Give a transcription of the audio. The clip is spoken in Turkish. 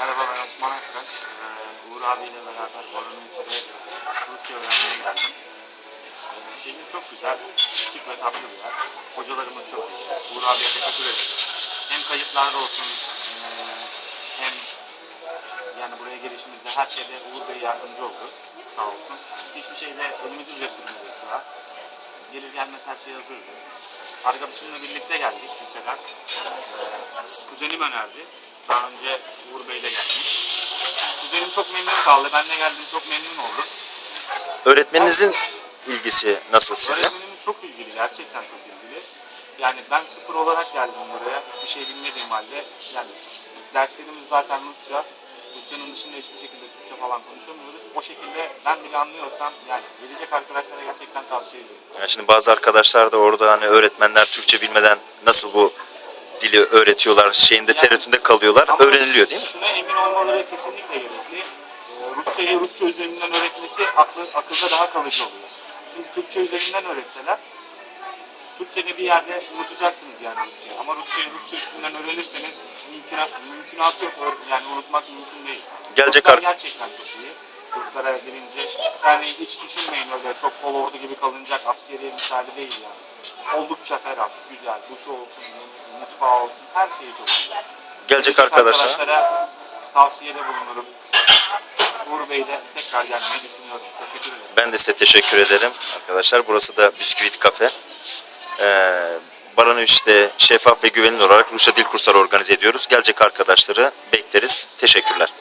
Merhaba ben Osman Akkaş. Ee, Uğur abiyle beraber Boran'ın içinde Rusça öğrenmeye geldim. Ee, şehir çok güzel, küçük ve tatlı bir yer. Hocalarımız çok iyi. Uğur abiye teşekkür ederim. Hem kayıtlarda olsun ee, hem yani buraya gelişimizde her şeyde Uğur Bey yardımcı oldu. Sağ olsun. Hiçbir şeyde bile sürmedik daha. Gelir gelmez her şey hazırdı. Arkadaşımla birlikte geldik liseden. Ee, kuzenim önerdi. Daha önce Uğur Bey'le geldim. Kuzenim çok memnun kaldı. Ben de geldim çok memnun oldum. Öğretmeninizin ilgisi nasıl size? Öğretmenimiz çok ilgili. Gerçekten çok ilgili. Yani ben sıfır olarak geldim buraya. Hiçbir şey bilmediğim halde. Yani derslerimiz zaten Rusça. Rusçanın dışında hiçbir şekilde Türkçe falan konuşamıyoruz. O şekilde ben bile anlıyorsam yani gelecek arkadaşlara gerçekten tavsiye ediyorum. Yani şimdi bazı arkadaşlar da orada hani öğretmenler Türkçe bilmeden nasıl bu dili öğretiyorlar şeyinde Yani- tereddütünde kalıyorlar. Ama Öğreniliyor değil mi? Şuna emin olmaları kesinlikle gerekli. Ee, Rusçayı Rusça üzerinden öğretmesi aklı, akılda daha kalıcı oluyor. Çünkü Türkçe üzerinden öğretseler Türkçe'de bir yerde unutacaksınız yani Rusçayı. Ama Rusçayı Rusça üstünden öğrenirseniz mümkünat, mümkünatı yok. Yani unutmak mümkün değil. Gelecek Türkler ar- gerçekten çok iyi. Türklere gelince yani hiç düşünmeyin öyle çok kol ordu gibi kalınacak askeri misali değil yani. Oldukça ferah, güzel, duşu olsun, mutfağı olsun, her şeyi çok güzel. Gelecek arkadaşlar. Arkadaşlara tavsiyede bulunurum. Uğur Bey'le tekrar gelmeyi düşünüyorum. Teşekkür ederim. Ben de size teşekkür ederim arkadaşlar. Burası da Bisküvit Kafe. Ee, Baranöviş'te şeffaf ve güvenilir olarak Rusça dil kursları organize ediyoruz. Gelecek arkadaşları bekleriz. Teşekkürler.